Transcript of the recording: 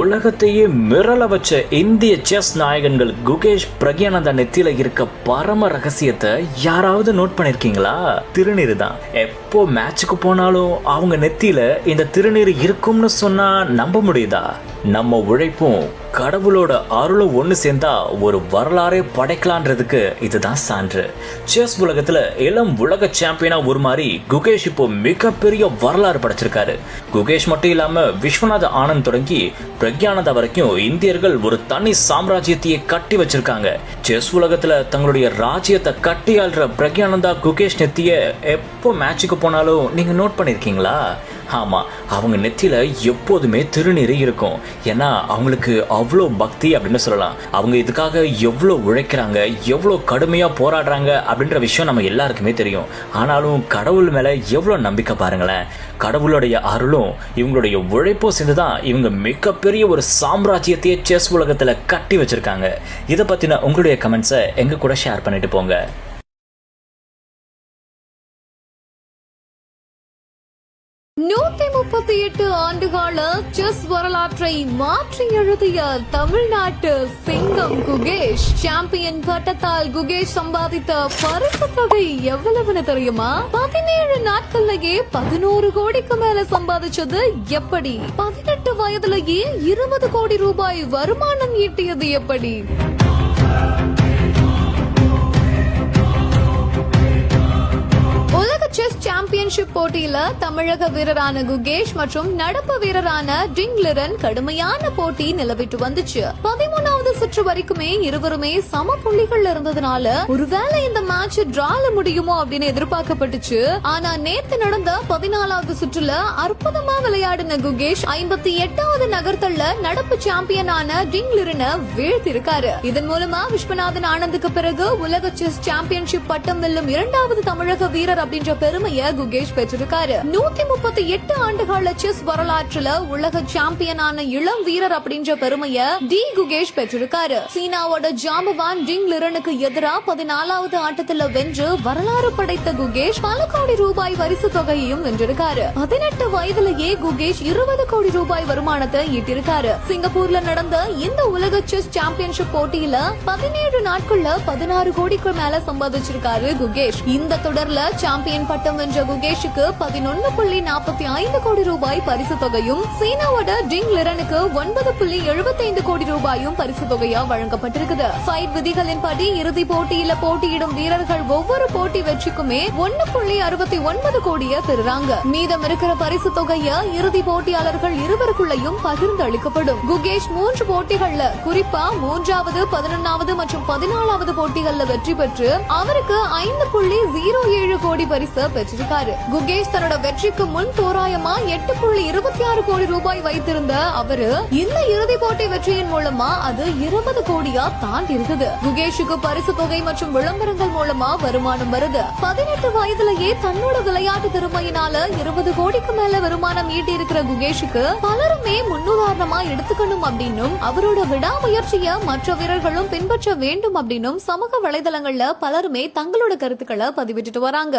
உலகத்தையே மிரள வச்ச இந்திய செஸ் நாயகன்கள் குகேஷ் பிரக்யானந்த நெத்தியில இருக்க பரம ரகசியத்தை யாராவது நோட் பண்ணிருக்கீங்களா? திருநீர் தான். எப்போ மேட்சுக்கு போனாலும் அவங்க நெத்தியில இந்த திருநீர் இருக்கும்னு சொன்னா நம்ப முடியுதா? நம்ம உழைப்பும் கடவுளோட அருளும் ஒன்று சேர்ந்தா ஒரு வரலாறே படைக்கலான்றதுக்கு இதுதான் சான்று. செஸ் உலகத்தில் இளம் உலக சாம்பியனாக ஒரு மாதிரி குகேஷ் இப்போ மிகப்பெரிய வரலாறு படைச்சிருக்காரு. குகேஷ் மட்டும் இல்லாமல் விஸ்வநாத ஆனந்த் தொடங்கி பிரக்யானந்தா வரைக்கும் இந்தியர்கள் ஒரு தனி சாம்ராஜ்யத்தையே கட்டி வச்சிருக்காங்க. செஸ் உலகத்துல தங்களுடைய ராஜ்யத்தை கட்டி ஆள்ற பிரக்யானந்தா குகேஷ் நெத்திய எப்போ மேட்சுக்கு போனாலும் நீங்க நோட் பண்ணிருக்கீங்களா? ஆமாம் அவங்க நெற்றியில் எப்போதுமே திருநீர் இருக்கும். ஏன்னா அவங்களுக்கு அவ்வளோ பக்தி அப்படின்னு சொல்லலாம். அவங்க இதுக்காக எவ்வளோ உழைக்கிறாங்க எவ்வளோ கடுமையாக போராடுறாங்க அப்படின்ற விஷயம் நம்ம எல்லாருக்குமே தெரியும். ஆனாலும் கடவுள் மேலே எவ்வளோ நம்பிக்கை பாருங்களேன். கடவுளுடைய அருளும் இவங்களுடைய உழைப்பும் சேர்ந்து தான் இவங்க மிகப்பெரிய ஒரு சாம்ராஜ்யத்தையே செஸ் உலகத்தில் கட்டி வச்சிருக்காங்க. இதை பற்றின உங்களுடைய கமெண்ட்ஸை எங்கள் கூட ஷேர் பண்ணிட்டு போங்க. நூத்தி முப்பத்தி எட்டு ஆண்டுகால செஸ் வரலாற்றை மாற்றி எழுதிய தமிழ்நாட்டு சிங்கம் குகேஷ். சாம்பியன் பட்டத்தால் குகேஷ் சம்பாதித்த பரிசு தொகை எவ்வளவுன்னு தெரியுமா? பதினேழு நாட்கள்லயே பதினோரு கோடிக்கு மேல சம்பாதிச்சது எப்படி? பதினெட்டு வயதுலயே இருபது கோடி ரூபாய் வருமானம் ஈட்டியது எப்படி? சாம்பியன்ஷிப் போட்டியில தமிழக வீரரான குகேஷ் மற்றும் நடப்பு வீரரான டிங்லிரன் கடுமையான போட்டி நிலவிட்டு வந்துச்சு. பதிமூணாவது சுற்று வரைக்குமே இருவருமே சம புள்ளிகள் இருந்ததுனால ஒருவேளை இந்த மேட்ச் டிரால முடியுமோ அப்படின்னு எதிர்பார்க்கப்பட்டுச்சு. ஆனா நேத்து நடந்த பதினாலாவது சுற்றுல அற்புதமா விளையாடின குகேஷ் ஐம்பத்தி எட்டாவது நகர்த்தல்ல நடப்பு சாம்பியனான டிங்லிரனை வீழ்த்திருக்காரு. இதன் மூலமா விஸ்வநாதன் ஆனந்துக்கு பிறகு உலக செஸ் சாம்பியன்ஷிப் பட்டம் வெல்லும் இரண்டாவது தமிழக வீரர் அப்படின்ற பெருமையை குகேஷ் பெற்றிருக்காரு. நூத்தி முப்பத்தி எட்டு ஆண்டுகால செஸ் வரலாற்றுல உலக சாம்பியனான இளம் வீரர் அப்படின்ற பெருமையை டி குகேஷ் பெற்றிருக்காரு சீனாவோட ஜாம்பவான் டிங் லிரனுக்கு எதிராக பதினாலாவது ஆட்டத்துல வென்று வரலாறு படைத்த குகேஷ் பல கோடி ரூபாய் பரிசு தொகையையும் வென்றிருக்காரு. பதினெட்டு வயதிலேயே குகேஷ் இருபது கோடி ரூபாய் வருமானத்தை ஈட்டிருக்காரு. சிங்கப்பூர்ல நடந்த இந்த உலக செஸ் சாம்பியன்ஷிப் போட்டியில பதினேழு நாட்கள்ல பதினாறு கோடிக்கு மேல சம்பாதிச்சிருக்காரு குகேஷ். இந்த தொடர்ல சாம்பியன் பட்டம் வென்ற குகேஷுக்கு பதினொன்னு புள்ளி நாற்பத்தி ஐந்து கோடி ரூபாய் பரிசு தொகையும் சீனாவோட டிங் லிரனுக்கு ஒன்பது புள்ளி எழுபத்தைந்து கோடி ரூபாயும் பரிசு பரிசு தொகையா வழங்கப்பட்டிருக்குது ஃபைட் விதிகளின்படி இறுதி போட்டியில போட்டியிடும் வீரர்கள் ஒவ்வொரு போட்டி வெற்றிக்குமே ஒன்னு புள்ளி அறுபத்தி ஒன்பது கோடிய பெறுறாங்க. மீதம் இருக்கிற பரிசு தொகைய இறுதி போட்டியாளர்கள் இருவருக்குள்ளையும் பகிர்ந்து அளிக்கப்படும். குகேஷ் மூன்று போட்டிகள்ல குறிப்பா மூன்றாவது பதினொன்னாவது மற்றும் பதினாலாவது போட்டிகள்ல வெற்றி பெற்று அவருக்கு ஐந்து புள்ளி ஜீரோ ஏழு கோடி பரிசு பெற்றிருக்காரு. குகேஷ் தன்னோட வெற்றிக்கு முன் தோராயமா எட்டு புள்ளி இருபத்தி ஆறு கோடி ரூபாய் வைத்திருந்த அவரு இந்த இறுதி போட்டி வெற்றியின் மூலமா அது இருபது கோடியா தாண்டி இருக்குது குகேஷுக்கு பரிசு தொகை மற்றும் விளம்பரங்கள் மூலமா வருமானம் வருது. பதினெட்டு வயதுலயே தன்னோட விளையாட்டு திறமையினால இருபது கோடிக்கு மேல வருமானம் ஈட்டி இருக்கிற குகேஷுக்கு பலருமே முன்னுதாரணமா எடுத்துக்கணும் அப்படின்னும் அவரோட விடாமுயற்சிய மற்ற வீரர்களும் பின்பற்ற வேண்டும் அப்படின்னும் சமூக வலைதளங்கள்ல பலருமே தங்களோட கருத்துக்களை பதிவிட்டுட்டு வராங்க.